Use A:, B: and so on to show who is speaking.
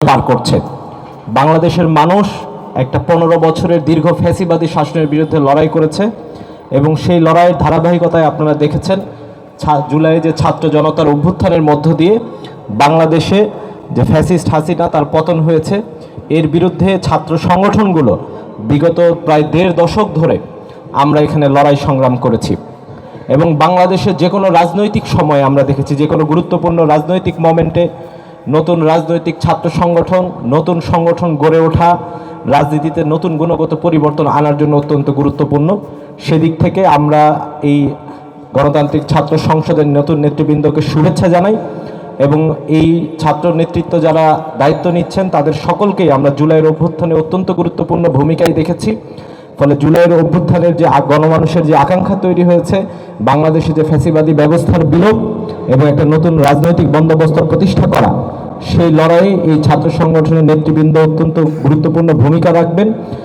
A: পার করছে। বাংলাদেশের মানুষ একটা পনেরো বছরের দীর্ঘ ফ্যাসিবাদী শাসনের বিরুদ্ধে লড়াই করেছে এবং সেই লড়াইয়ের ধারাবাহিকতায় আপনারা দেখেছেন জুলাইয়ে যে ছাত্র জনতার অভ্যুত্থানের মধ্য দিয়ে বাংলাদেশে যে ফ্যাসিস্ট হাসিনা তার পতন হয়েছে, এর বিরুদ্ধে ছাত্র সংগঠনগুলো বিগত প্রায় দেড় দশক ধরে আমরা এখানে লড়াই সংগ্রাম করেছি। এবং বাংলাদেশের যে কোনো রাজনৈতিক সময়ে আমরা দেখেছি, যে কোনো গুরুত্বপূর্ণ রাজনৈতিক মোমেন্টে নতুন রাজনৈতিক ছাত্র সংগঠন, নতুন সংগঠন গড়ে ওঠা, রাজনীতিতে নতুন গুণগত পরিবর্তন আনার জন্য অত্যন্ত গুরুত্বপূর্ণ। সেদিক থেকে আমরা এই গণতান্ত্রিক ছাত্র সংসদের নতুন নেতৃবৃন্দকে শুভেচ্ছা জানাই এবং এই ছাত্র নেতৃত্ব যারা দায়িত্ব নিচ্ছেন, তাদের সকলকেই আমরা জুলাইয়ের অভ্যুত্থানে অত্যন্ত গুরুত্বপূর্ণ ভূমিকায় দেখেছি। ফলে জুলাইয়ের অভ্যুত্থানের যে গণমানুষের যে আকাঙ্ক্ষা তৈরি হয়েছে, বাংলাদেশে যে ফ্যাসিবাদী ব্যবস্থার বিলোপ এবং একটা নতুন রাজনৈতিক বন্দোবস্ত প্রতিষ্ঠা করা, সেই লড়াইয়ে এই ছাত্র সংগঠনের নেতৃবৃন্দ অত্যন্ত গুরুত্বপূর্ণ ভূমিকা রাখবেন।